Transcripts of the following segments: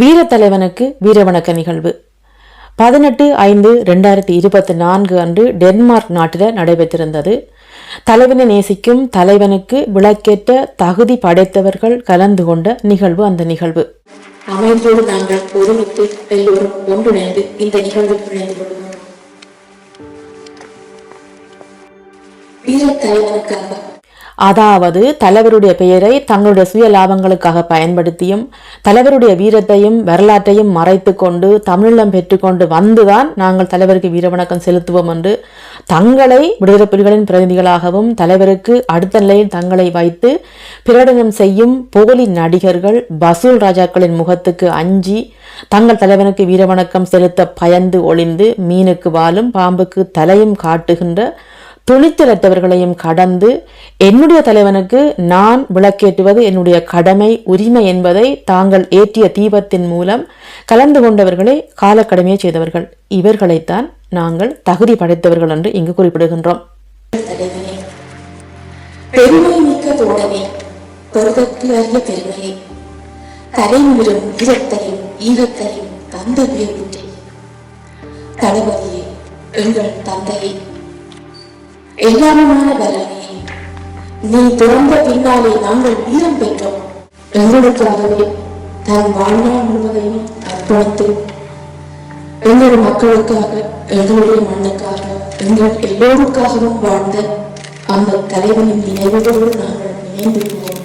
வீரத்தலைவனுக்கு வீரவணக்க நிகழ்வு. பதினெட்டு ஐந்து ரெண்டாயிரத்தி இருபத்தி நான்கு அன்று டென்மார்க் நாட்டில் நடைபெற்றிருந்தது. தலைவனை நேசிக்கும் தலைவனுக்கு விளக்கேற்ற தகுதி படைத்தவர்கள் கலந்து கொண்ட நிகழ்வு அந்த நிகழ்வு. அமைந்தோடு நாங்கள் ஒருமித்து எல்லோரும் ஒன்றிணைந்து இந்த நிகழ்வில் இணைந்து கொள்வோம். வீரத் தலைவனுக்காக அதாவது தலைவருடைய பெயரை தங்களுடைய சுய லாபங்களுக்காக பயன்படுத்தியும் தலைவருடைய வீரத்தையும் வரலாற்றையும் மறைத்து கொண்டு தமிழம் பெற்றுக்கொண்டு வந்துதான் நாங்கள் தலைவருக்கு வீரவணக்கம் செலுத்துவோம் என்று தங்களை விடுதலை புலிகளின் பிரதிநிதிகளாகவும் தலைவருக்கு அடுத்த நிலையில் தங்களை வைத்து பிரகடனம் செய்யும் போலி நடிகர்கள் வசூல் ராஜாக்களின் முகத்துக்கு அஞ்சி தங்கள் தலைவனுக்கு வீரவணக்கம் செலுத்த பயந்து ஒளிந்து மீனுக்கு வாலும் பாம்புக்கு தலையும் காட்டுகின்ற துணிச்சலற்றவர்களையும் கடந்து என்னுடைய தலைவனுக்கு நான் விளக்கேற்றுவது என்னுடைய கடமை உரிமை என்பதை தாங்கள் ஏற்றிய தீபத்தின் மூலம் கலந்து கொண்டவர்களே காலக்கடமையை செய்தவர்கள். இவர்களைத்தான் நாங்கள் தகுதி படைத்தவர்கள் என்று இங்கு குறிப்பிடுகின்றோம். பெருமை மிக்க தோழனே பெறுதற்கு அறிய பெருமையே. தலைமுறும் வீரத்தையும் ஈரத்தையும் தந்த வீரத்தை தளபதியே எங்கள் தந்தையை. எல்லாருமான பலனையே நீ திறந்த பின்னாலே நாங்கள் வீரம் பெற்றோம். எங்களுக்காகவே தன் வாழ்நாள் முழுவதையும் அர்ப்பணித்து எங்கள் மக்களுக்காக எங்களுடைய மண்ணுக்காக எங்கள் எல்லோருக்காகவும் வாழ்ந்த அந்த தலைவனின் நினைவுகளோடு நாங்கள் நினைந்திருக்கிறோம்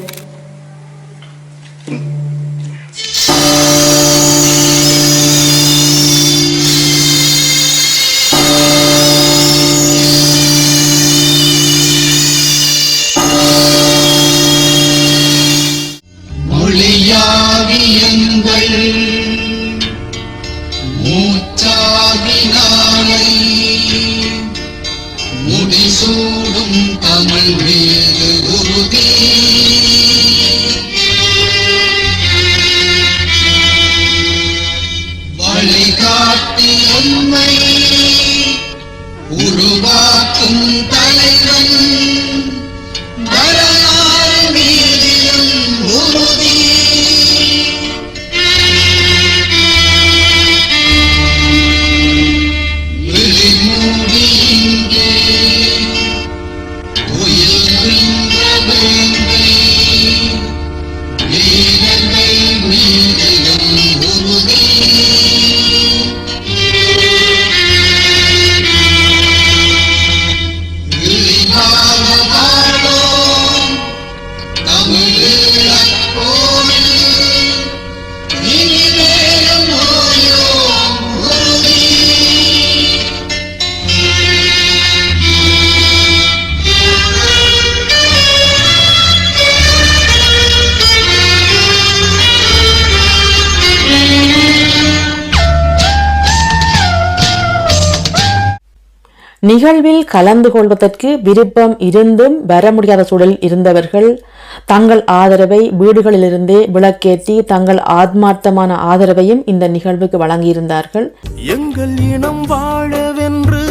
நிகழ்வில் கலந்து கொள்வதற்கு விருப்பம் இருந்தும் வர முடியாத சூழலில் இருந்தவர்கள் தங்கள் ஆதரவை வீடுகளிலிருந்தே விளக்கேற்றி தங்கள் ஆத்மார்த்தமான ஆதரவையும் இந்த நிகழ்வுக்கு வழங்கியிருந்தார்கள். எங்கள் இனம் வாழவென்று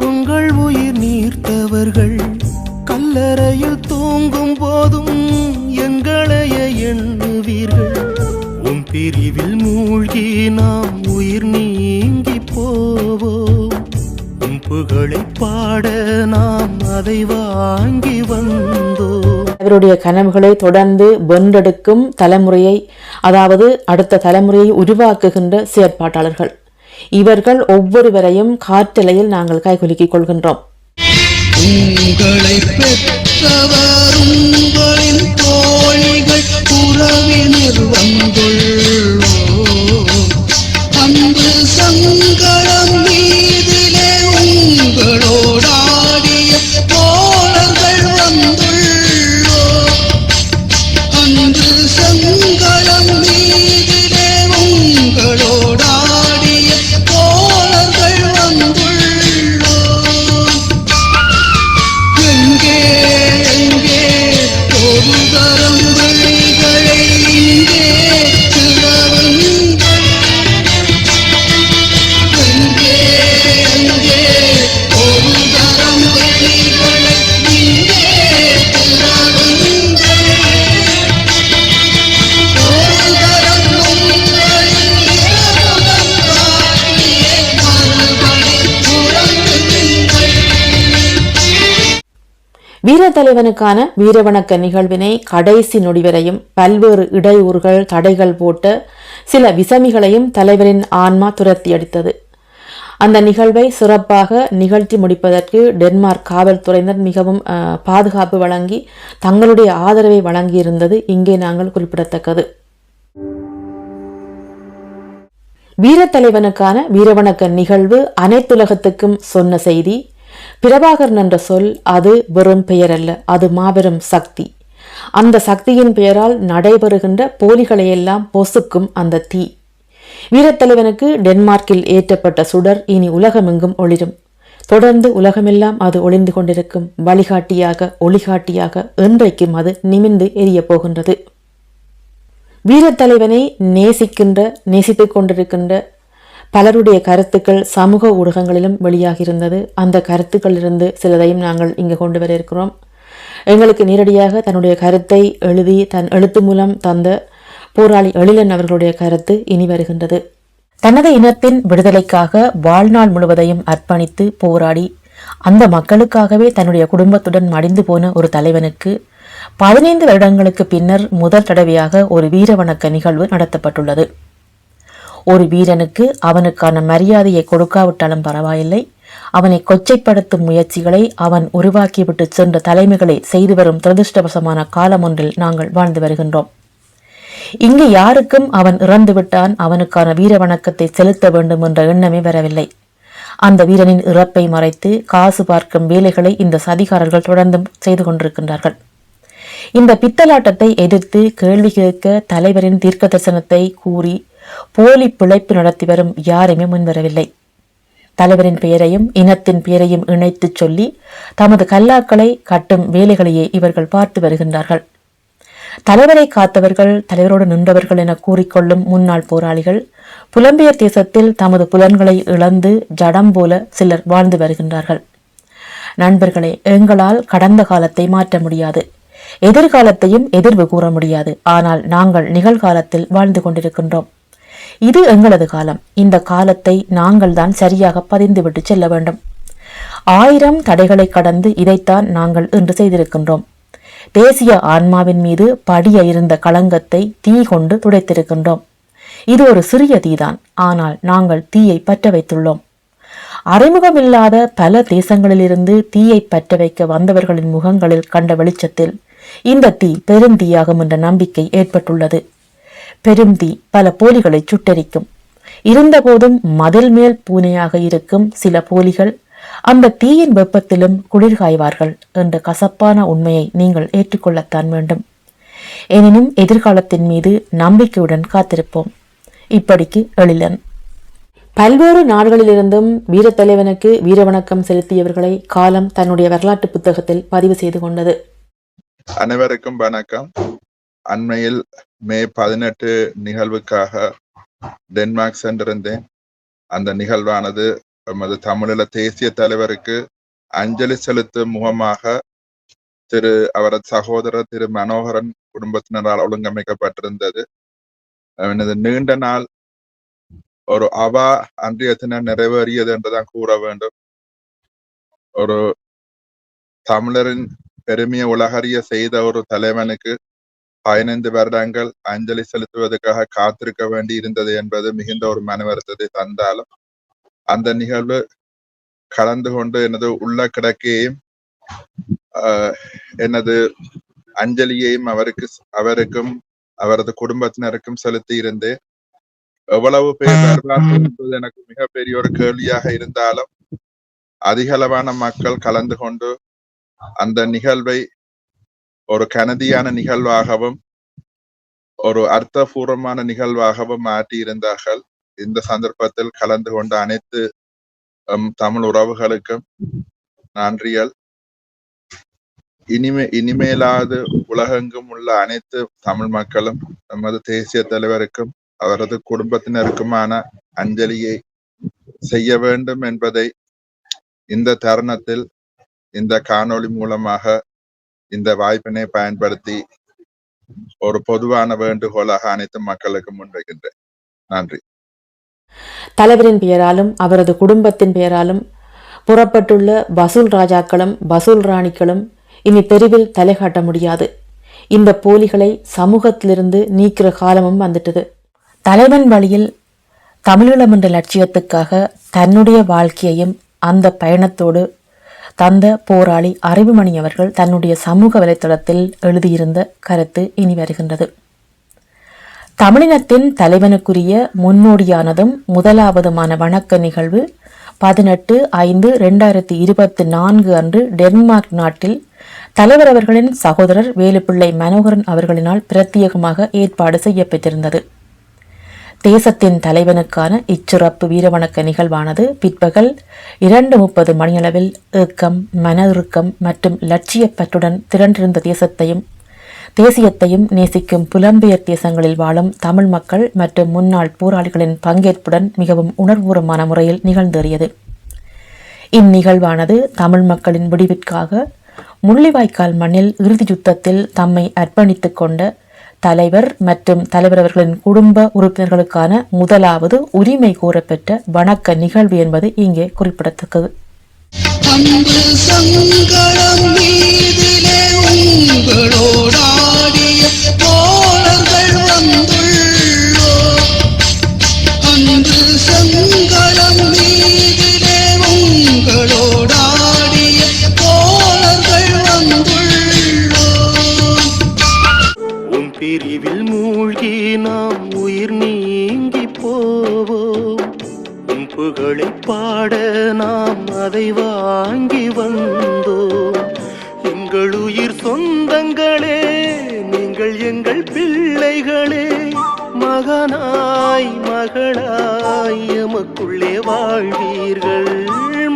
உங்கள் உயிர் நீர்த்தவர்கள் கல்லறையில் தூங்கும் போதும் அதை வாங்கி வந்தோம் அவருடைய கனவுகளை தொடர்ந்து வென்றெடுக்கும் தலைமுறையை அதாவது அடுத்த தலைமுறையை உருவாக்குகின்ற செயற்பாட்டாளர்கள். இவர்கள் ஒவ்வொருவரையும் காற்றலையில் நாங்கள் கைகுலுக்கிக் கொள்கின்றோம். உங்களை பெற்றவர் உங்களின் தோழிகள் உறவினர் வந்துள்ளோ தலைவனுக்கான வீரவணக்க நிகழ்வினை கடைசி நொடி வரையும் பல்வேறு இடையூறுகள் தடைகள் போட்ட சில விசமிகளையும் தலைவரின் ஆன்மா துரத்தி அடித்தது. அந்த நிகழ்வை சிறப்பாக நிகழ்த்தி முடிப்பதற்கு டென்மார்க் காவல்துறையினர் மிகவும் பாதுகாப்பு வழங்கி தங்களுடைய ஆதரவை வழங்கியிருந்தது. இங்கே நாங்கள் குறிப்பிடத்தக்கது. வீரத்தலைவனுக்கான வீரவணக்க நிகழ்வு அனைத்துலகத்துக்கும் சொன்ன செய்தி பிரபாகரன் என்ற சொல் அது வெறும் பெயர் அல்ல அது மாபெரும் சக்தி. அந்த சக்தியின் பெயரால் நடைபெறுகின்ற போலிகளையெல்லாம் பொசுக்கும் அந்த தீ. வீரத்தலைவனுக்கு டென்மார்க்கில் ஏற்றப்பட்ட சுடர் இனி உலகமெங்கும் ஒளிரும். தொடர்ந்து உலகமெல்லாம் அது ஒளிந்து கொண்டிருக்கும். வழிகாட்டியாக ஒளிகாட்டியாக என்றைக்கும் அது நிமிர்ந்து எரியப் போகின்றது. வீரத்தலைவனை நேசிக்கின்ற நேசித்துக் கொண்டிருக்கின்ற பலருடைய கருத்துக்கள் சமூக ஊடகங்களிலும் வெளியாகியிருந்தது. அந்த கருத்துக்களிலிருந்து சிலதையும் நாங்கள் இங்கு கொண்டு வர இருக்கிறோம். எங்களுக்கு நேரடியாக தன்னுடைய கருத்தை எழுதி தன் எழுத்து மூலம் தந்த போராளி எழிலன் அவர்களுடைய கருத்து இனி வருகின்றது. தனது இனத்தின் விடுதலைக்காக வாழ்நாள் முழுவதையும் அர்ப்பணித்து போராடி அந்த மக்களுக்காகவே தன்னுடைய குடும்பத்துடன் மடிந்து போன ஒரு தலைவனுக்கு பதினைந்து வருடங்களுக்கு பின்னர் முதல் தடவையாக ஒரு வீரவணக்க நிகழ்வு நடத்தப்பட்டுள்ளது. ஒரு வீரனுக்கு அவனுக்கான மரியாதையை கொடுக்காவிட்டாலும் பரவாயில்லை. அவனை கொச்சைப்படுத்தும் முயற்சிகளை அவன் உருவாக்கிவிட்டு சென்ற தலைமைகளை செய்து வரும் துரதிருஷ்டவசமான காலம் ஒன்றில் நாங்கள் வாழ்ந்து வருகின்றோம். இங்கு யாருக்கும் அவன் இறந்துவிட்டான் அவனுக்கான வீர வணக்கத்தை செலுத்த வேண்டும் என்ற எண்ணமே வரவில்லை. அந்த வீரனின் இறப்பை மறைத்து காசு பார்க்கும் வேலைகளை இந்த சதிகாரர்கள் தொடர்ந்தும் செய்து கொண்டிருக்கின்றார்கள். இந்த பித்தலாட்டத்தை எதிர்த்து கேள்வி கேட்க தலைவரின் தீர்க்க தரிசனத்தை கூறி போலி பிழைப்பு நடத்தி வரும் யாருமே முன்வரவில்லை. தலைவரின் பெயரையும் இனத்தின் பெயரையும் இணைத்துச் சொல்லி தமது கல்லாக்களை கட்டும் வேலைகளையே இவர்கள் பார்த்து வருகின்றார்கள். தலைவரை காத்தவர்கள் தலைவரோடு நின்றவர்கள் என கூறிக்கொள்ளும் முன்னாள் போராளிகள் புலம்பெயர் தேசத்தில் தமது புலன்களை இழந்து ஜடம் போல சிலர் வாழ்ந்து வருகின்றார்கள். நண்பர்களே எங்களால் கடந்த காலத்தை மாற்ற முடியாது. எதிர்காலத்தையும் எதிர்வு கூற முடியாது. ஆனால் நாங்கள் நிகழ்காலத்தில் வாழ்ந்து கொண்டிருக்கின்றோம். இது எங்களது காலம். இந்த காலத்தை நாங்கள் தான் சரியாக பதிந்துவிட்டு செல்ல வேண்டும். ஆயிரம் தடைகளை கடந்து இதைத்தான் நாங்கள் இன்று செய்திருக்கின்றோம். தேசிய ஆன்மாவின் மீது படிய இருந்த களங்கத்தை தீ கொண்டு துடைத்திருக்கின்றோம். இது ஒரு சிறிய தீதான். ஆனால் நாங்கள் தீயை பற்ற வைத்துள்ளோம். அறிமுகமில்லாத பல தேசங்களிலிருந்து தீயை பற்ற வைக்க வந்தவர்களின் முகங்களில் கண்ட வெளிச்சத்தில் இந்த தீ பெருந்தீயாகும் என்ற நம்பிக்கை ஏற்பட்டுள்ளது. பெரும் தீ பல போலிகளை சுட்டெரிக்கும். இருந்தபோதும் மதில் மேல் பூனையாக இருக்கும் சில போலிகள் அந்த தீயின் வெப்பத்திலும் குளிர் காய்வார்கள் என்ற கசப்பான உண்மையை நீங்கள் ஏற்றுக்கொள்ளத்தான் வேண்டும். எனினும் எதிர்காலத்தின் மீது நம்பிக்கையுடன் காத்திருப்போம். இப்படிக்கு எழிலன். பல்வேறு நாடுகளிலிருந்தும் வீரத்தலைவனுக்கு வீரவணக்கம் செலுத்தியவர்களை காலம் தன்னுடைய வரலாற்று புத்தகத்தில் பதிவு செய்து கொண்டது. அனைவருக்கும் வணக்கம். அண்மையில் மே பதினெட்டு நிகழ்வுக்காக டென்மார்க் சென்றிருந்தேன். அந்த நிகழ்வானது எமது தமிழீழ தேசிய தலைவருக்கு அஞ்சலி செலுத்தும் முகமாக திரு அவரது சகோதரர் திரு மனோகரன் குடும்பத்தினரால் ஒழுங்கமைக்கப்பட்டிருந்தது. எனது நீண்ட நாள் ஒரு அவா அன்றைய தினம் நிறைவேறியது என்றுதான் கூற வேண்டும். ஒரு தமிழரின் பெருமையை உலகறிய செய்த ஒரு தலைவனுக்கு பதினைந்து வருடங்கள் அஞ்சலி செலுத்துவதற்காக காத்திருக்க வேண்டி இருந்தது என்பது மிகுந்த ஒரு மன வருத்தத்தை தந்தாலும் அந்த நிகழ்வு கலந்து கொண்டு எனது உள்ள கிடக்கையையும் ஆஹ், எனது அஞ்சலியையும் அவருக்கு அவருக்கும் அவரது குடும்பத்தினருக்கும் செலுத்தி இருந்தேன் எவ்வளவு பேர் வருவார்கள் என்பது எனக்கு மிகப்பெரிய ஒரு கேள்வியாக இருந்தாலும் அதிகளவான மக்கள் கலந்து கொண்டு அந்த நிகழ்வை ஒரு கனதியான நிகழ்வாகவும் ஒரு அர்த்தபூர்வமான நிகழ்வாகவும் மாற்றியிருந்தார்கள் இந்த சந்தர்ப்பத்தில் கலந்து கொண்ட அனைத்து தமிழ் உறவுகளுக்கும் நன்றிகள் இனிமே இனிமேலாவது உலகெங்கும் உள்ள அனைத்து தமிழ் மக்களும் நமது தேசிய தலைவருக்கும் அவரது குடும்பத்தினருக்குமான அஞ்சலியை செய்ய வேண்டும் என்பதை இந்த தருணத்தில் இந்த காணொளி மூலமாக இந்த வாய்ப்பினை பயன்படுத்தி ஒரு பொதுவான வேண்டுகோளாக அனைத்து மக்களுக்கு முன்வைக்கின்றேன். நன்றி. தலைவரின் பெயராலும் அவரது குடும்பத்தின் பெயராலும் புறப்பட்டுள்ள பசூல் ராஜாக்களும் பசூல் ராணிகளும் இனி தெருவில் தலை காட்ட முடியாது. இந்த போலிகளை சமூகத்திலிருந்து நீக்கிற காலமும் வந்துட்டது. தலைவன் வழியில் தமிழீழம் என்ற லட்சியத்துக்காக தன்னுடைய வாழ்க்கையையும் அந்த பயணத்தோடு தந்த போராளி அறிவுமணி அவர்கள் தன்னுடைய சமூக வலைத்தளத்தில் எழுதியிருந்த கருத்து இனி வருகின்றது. தமிழினத்தின் தலைவனுக்குரிய முன்னோடியானதும் முதலாவதுமான வணக்க நிகழ்வு பதினெட்டு ஐந்து ரெண்டாயிரத்தி இருபத்தி நான்கு அன்று டென்மார்க் நாட்டில் தலைவர் அவர்களின் சகோதரர் வேலுப்பிள்ளை மனோகரன் அவர்களினால் பிரத்யேகமாக ஏற்பாடு செய்யப்பட்டிருந்தது தேசத்தின் தலைவனுக்கான இச்சிறப்பு வீரவணக்க நிகழ்வானது பிற்பகல் இரண்டு முப்பது மணியளவில் ஏக்கம் மன இறுக்கம் மற்றும் லட்சியப்பற்றுடன் திரண்டிருந்த தேசத்தையும் தேசியத்தையும் நேசிக்கும் புலம்பெயர் தேசங்களில் வாழும் தமிழ் மக்கள் மற்றும் முன்னாள் போராளிகளின் பங்கேற்புடன் மிகவும் உணர்வுபூர்வமான முறையில் நிகழ்ந்தேறியது. இந்நிகழ்வானது தமிழ் மக்களின் விடிவிற்காக முள்ளிவாய்க்கால் மண்ணில் இறுதி யுத்தத்தில் தம்மை அர்ப்பணித்துக் கொண்ட தலைவர் மற்றும் தலைவர் அவர்களின் குடும்ப உறுப்பினர்களுக்கான முதலாவது உரிமை கோரப்பெற்ற வணக்க நிகழ்வு என்பது இங்கே குறிப்பிடத்தக்கது. சங்கடம் உங்களோடாடிய பிரிவில் மூழ்கி நாம் உயிர் நீங்கி போவோம். உன் புகழை பாட நாம் அதை வாங்கி வந்தோம். எங்கள் உயிர் சொந்தங்களே நீங்கள் எங்கள் பிள்ளைகளே. மகனாய் மகளாய் எமக்குள்ளே வாழ்வீர்கள்.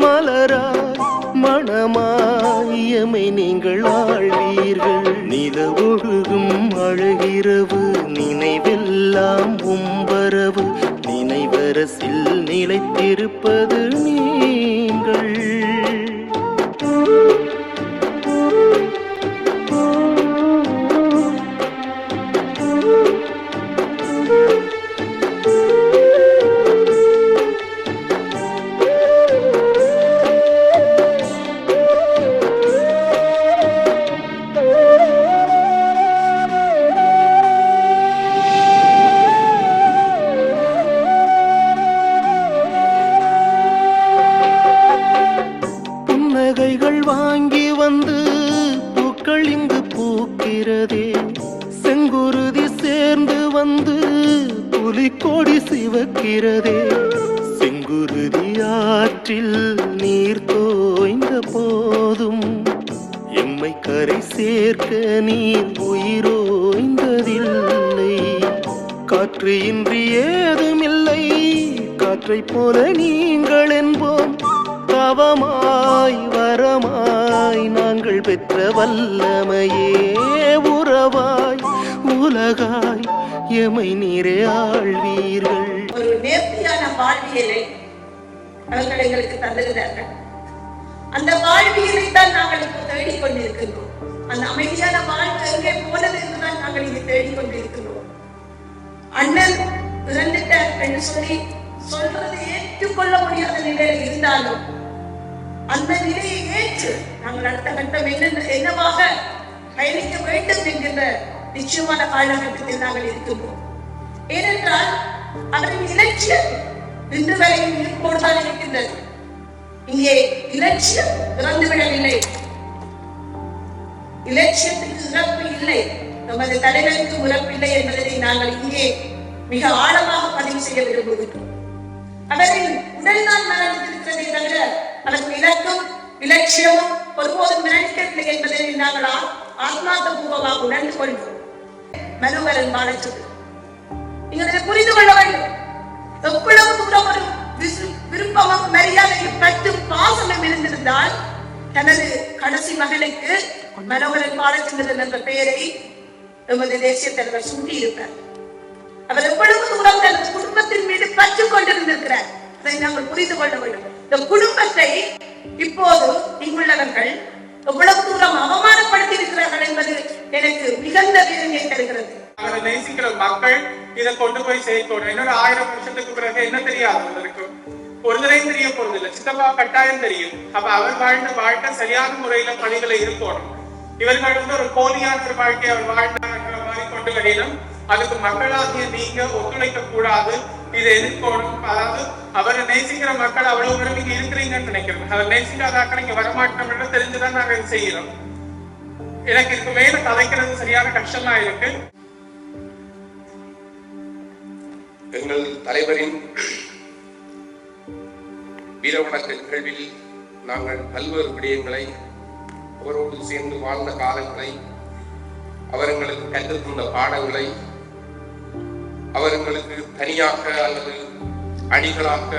மலராய் மணமாய் எமை நீங்கள் ஆழ்வீர்கள் நில ஒழுகும் அழகிரவு நினைவெல்லாம் உம்பரவு. நினைவரசில் நிலைத்திருப்பது நீங்கள். அவை கரை சேர்க்க நீர் உயிரோய்ந்ததில்லை. காற்று இன்றி ஏதுமில்லை. காற்றை போல நீங்கள் என்போம். தவமாய் வரமாய் நாங்கள் பெற்ற வல்லமையே உறவாய். உலகாய் எமை நீரே ஆழ்வீர்கள். ஒரு நேர்த்தியான வாழ்வியலை அவர்கள் எங்களுக்கு தந்திருந்தார்கள் அந்த வாழ்வியலை தான் நாங்கள் இப்போ தேடிக்கொண்டிருக்கிறோம் அந்த அமைதியான வாழ்வு எங்கே போனது என்றுதான் நாங்கள் இதை தேடிக்கொண்டிருக்கிறோம் அண்ணன் இறந்துட்டார் என்று சொல்லி சொல்றது ஏற்றுக்கொள்ள முடியாத நிலையில் இருந்தாலும் அந்த நிலையை ஏற்று நாங்கள் அடுத்த கட்டம் என்ன என்னவாக பயணிக்க வேண்டும் என்கின்ற நிச்சயமான காலகட்டத்தில் நாங்கள் இருக்கின்றோம். ஏனென்றால் அவரின் இலட்சியம் இன்று வரையும் இருப்போடுதான் இருக்கின்றது. இங்கே இலட்சியம் இறந்துவிடவில்லை. இலட்சியத்துக்கு இறப்பு இல்லை. நமது தலைவருக்கு உறப்பில்லை என்பதை நாங்கள் இங்கே மிக ஆழமாக பதிவு செய்ய விரும்புகின்றோம் அவரின் உடல்தான் மரணித்திருக்கிறதே தவிர அதற்கு இலக்கும் இலட்சியமும் ஒருபோதும் மரணிக்கவில்லை என்பதை நாங்கள் ஆ- ஆத்மார்த்தபூர்வமாக உணர்ந்து கொள்வோம். மனுவரன் பாலச்சந்திரன் நீங்கள் புரிந்து கொள்ள வேண்டும் எவ்வளவு தூரம் ஒரு விருப்பமும் மரியாதையும் பற்றும் பாசமும் இருந்திருந்தால் தனது கடைசி மகனுக்கு மனோகரன் பாலச்சந்திரன் என்ற பெயரை எமது தேசிய தலைவர் சூட்டியிருப்பார். அவர் எவ்வளவு தூரம் தனது குடும்பத்தின் மீது பற்று கொண்டிருந்திருக்கிறார். அதை நாங்கள் புரிந்து கொள்ள வேண்டும். இந்த குடும்பத்தை இப்போது இங்குள்ளவர்கள் எவ்வளவு தூரம் அவமானப்படுத்தி இருக்கிறார்கள் என்பது எனக்கு மிகுந்த வேதனையை தருகிறது. அவரை நேசிக்கிற மக்கள் இதை கொண்டு போய் சேர்க்கணும். இன்னொரு ஆயிரம் வருஷத்துக்கு பிறகு என்ன தெரியாது? அவருக்கு ஒரு தெரிய போறது சித்தப்பா கட்டாயம் தெரியும். அப்ப அவர் வாழ்ந்த வாழ்க்கை சரியான முறையில பணிகளை இருக்கணும் இவர்கள் வந்து ஒரு போலியான ஒரு வாழ்க்கை அவர் வாழ்ந்தாங்கிற மாதிரி கொண்டு வரையிலும் அதுக்கு மக்களாகிய நீங்க ஒத்துழைக்க கூடாது. இதை எதிர்க்கணும். அதாவது அவரை நேசிக்கிற மக்கள் அவ்வளவு பேரும் நீங்க இருக்கிறீங்கன்னு நினைக்கிறேன் அவர் நேசிக்காதாக்க நீங்க வரமாட்டோம் தெரிஞ்சுதான் நாங்க செய்யறோம் எனக்கு இதுக்கு மேல கலைக்கிறது சரியான கஷ்டமா இருக்கு. எங்கள் தலைவரின் வீரவணக்க நிகழ்வில் நாங்கள் பல்வேறு விடயங்களை அவரோடு சேர்ந்து வாழ்ந்த காலங்களை அவர் எங்களுக்கு கற்றுத் பாடங்களை அவர் எங்களுக்கு தனியாக அல்லது அணிகளாக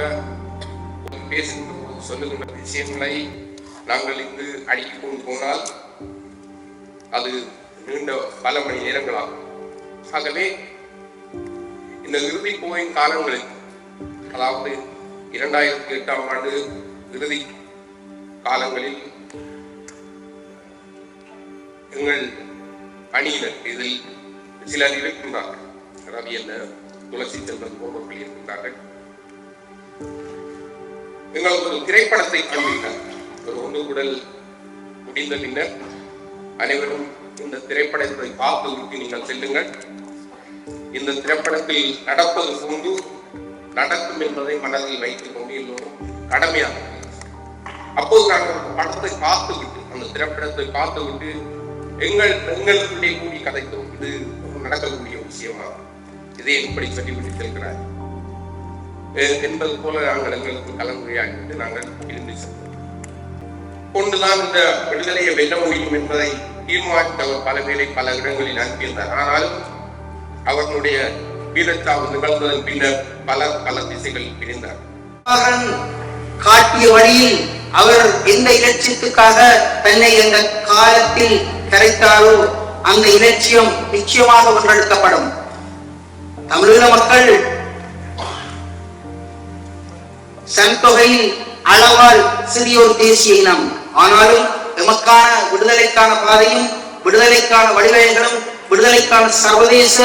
பேசுகின்ற போது சொல்லுகின்ற விஷயங்களை நாங்கள் இங்கு அடுக்கிக் கொண்டு போனால் அது நீண்ட பல மணி நேரங்களாகும். ஆகவே இந்த இறுதி போயின் காலங்களில் அதாவது இரண்டாயிரத்தி எட்டாம் ஆண்டு இறுதி காலங்களில் எங்கள் அணியினர் இதில் சிலர் இருக்கின்றார்கள். ரவி என்ன? துளசி செல்வன் போன்றவர்கள் இருக்கின்றார்கள். எங்களுக்கு ஒரு திரைப்படத்தை காண்பீர்கள் ஒரு ஒன்று உடல் முடிந்த பின்னர் அனைவரும் இந்த திரைப்படத்தை பார்ப்பதற்கு நீங்கள் செல்லுங்கள். இந்த திரைப்படத்தில் நடப்பது போன்று நடக்கும் என்பதை மனதில் வைத்துக் கொண்டு எல்லோரும் கடமையாக அப்போது நாங்கள் அந்த படத்தை பார்த்து விட்டு அந்த திரைப்படத்தை பார்த்து விட்டு எங்கள் எங்களுக்குள்ளே கூடி கதைத்தோம் இது நடக்கக்கூடிய விஷயமா இதை எப்படி சொல்லிவிட்டு செல்கிறார். என்பது போல நாங்கள் எங்களுக்கு கலந்துரையாடிவிட்டு நாங்கள் இருந்து சென்றோம் கொண்டுதான் இந்த விடுதலையை வெல்ல முடியும் என்பதை தீர்மானித்தவர் பல பேரை பல இடங்களில் அனுப்பியிருந்தார். ஆனாலும் அவர்களுடைய வீரச்சாவு நிகழ்ந்ததன் பின்னர் பல பல திசைகளில் பிரிந்தார் காட்டிய வழியில் அவர் எந்த இலட்சியத்துக்காக தன்னை அந்த காலத்தில் கரைத்தாரோ அந்த இலட்சியம் நிச்சயமாக ஒன்றெடுக்கப்படும். தமிழக மக்கள் சன்தொகையில் அளவால் சிறிய ஒரு தேசிய இனம். ஆனாலும் எமக்கான விடுதலைக்கான பாதையும் விடுதலைக்கான வழிவகைகளும் விடுதலைக்கான சர்வதேச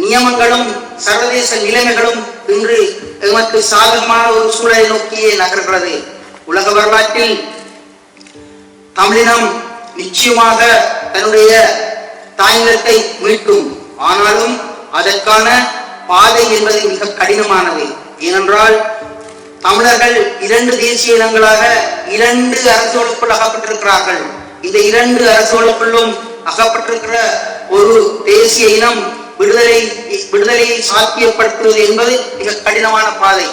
நியமங்களும் சர்வதேச நிலைமைகளும் இன்று எமக்கு சாதகமான ஒரு சூழலை நோக்கியே நகர்கிறது. உலக வரலாற்றில் தமிழினம் நிச்சயமாக தன்னுடைய தாய்நிலத்தை மீட்டும். ஆனாலும் அதற்கான பாதை என்பது மிக கடினமானது. ஏனென்றால் தமிழர்கள் இரண்டு தேசிய இனங்களாக இரண்டு அரசுகளுக்குள் அகப்பட்டிருக்கிறார்கள். இந்த இரண்டு அரசுகளுக்குள்ளும் அகப்பட்டிருக்கிற ஒரு தேசிய இனம் விடுதலை விடுதலையை சாத்தியப்படுத்துவது என்பது மிக கடினமான பாதை.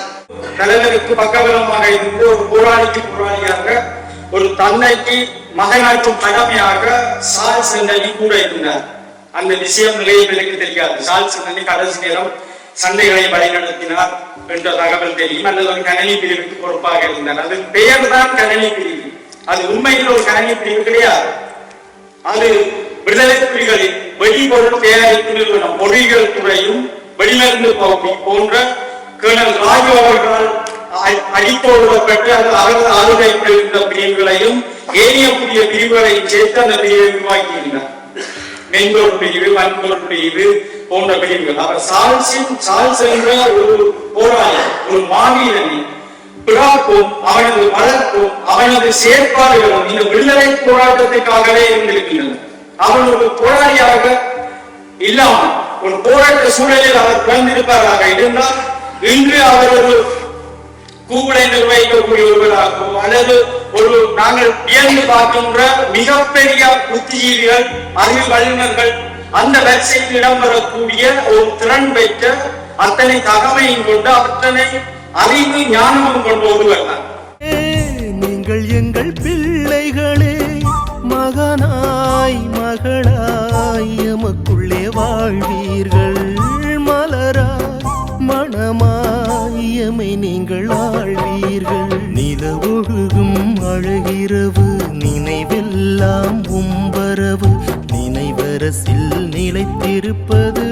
தலைவருக்கு பக்கபலமாக இருந்து ஒரு போராளிக்கு போராளியாக ஒரு தன்னைக்கு மகனாக்கும் கடமையாக சால் சிந்தனி கூட இருந்தார். அந்த விஷயம் நிலையங்களுக்கு தெரியாது. சால் சிந்தனி கடைசி நேரம் சண்டைகளை வழிநடத்தினார் என்ற தகவல் தெரியும். அல்லது ஒரு கணனி பிரிவுக்கு பொறுப்பாக இருந்தார் அது பெயர் தான் கணனி பிரிவு. அது உண்மையில் ஒரு கணனி பிரிவு கிடையாது. அது விடுதலை புலிகளின் வெடிபொருள் தயாரிப்பு நிறுவனம் மொழிகள் துறையும் வெளிமருந்து பகுதி போன்ற கேர்னல் ராஜு அவர்களால் அடித்தோடுவப்பட்டு அது அவரது ஆளுகைக்குள் இருந்த பிரிவுகளையும் ஏனைய புதிய சேர்த்து அந்த பிரிவை உருவாக்கியிருந்தார் மென்பொருள் பிரிவு வன்பொருள் பிரிவு போன்ற பிரிவுகள் அவர் சால்சின் சால்ஸ் என்ற ஒரு போராளி ஒரு மாவீரனை. பிறப்பும் அவனது வளர்ப்பும் அவனது செயற்பாடுகளும் இந்த விடுதலை போராட்டத்திற்காகவே இருந்திருக்கின்றன. அவன் ஒரு போராளியாக இல்லாமல் ஒரு போராட்ட சூழலில் அவர் பிறந்திருப்பாராக. இருந்தால் இன்று அவர் ஒரு கூகுளை நிர்வகிக்கக்கூடிய ஒருவராகவோ அல்லது ஒரு நாங்கள் வியந்து பார்க்கின்ற மிகப்பெரிய புத்திஜீவிகள் அறிவு வல்லுநர்கள் அந்த வரிசையில் இடம்பெறக்கூடிய ஒரு திறன் பெற்ற அத்தனை தகமையும் கொண்டு அத்தனை அறிவு ஞானமும் கொண்ட ஒருவர் நீங்கள் எங்கள் பிள்ளைகளே. மகனாய் மகளாய் எமக்குள்ளே வாழ்வீர்கள். மலராய் மணமாய் எமை நீங்கள் ஆழ்வீர்கள் நில ஒழுகும் அழகிரவு நினைவெல்லாம் உம்பரவு நினைவரசில் நிலைத்திருப்பது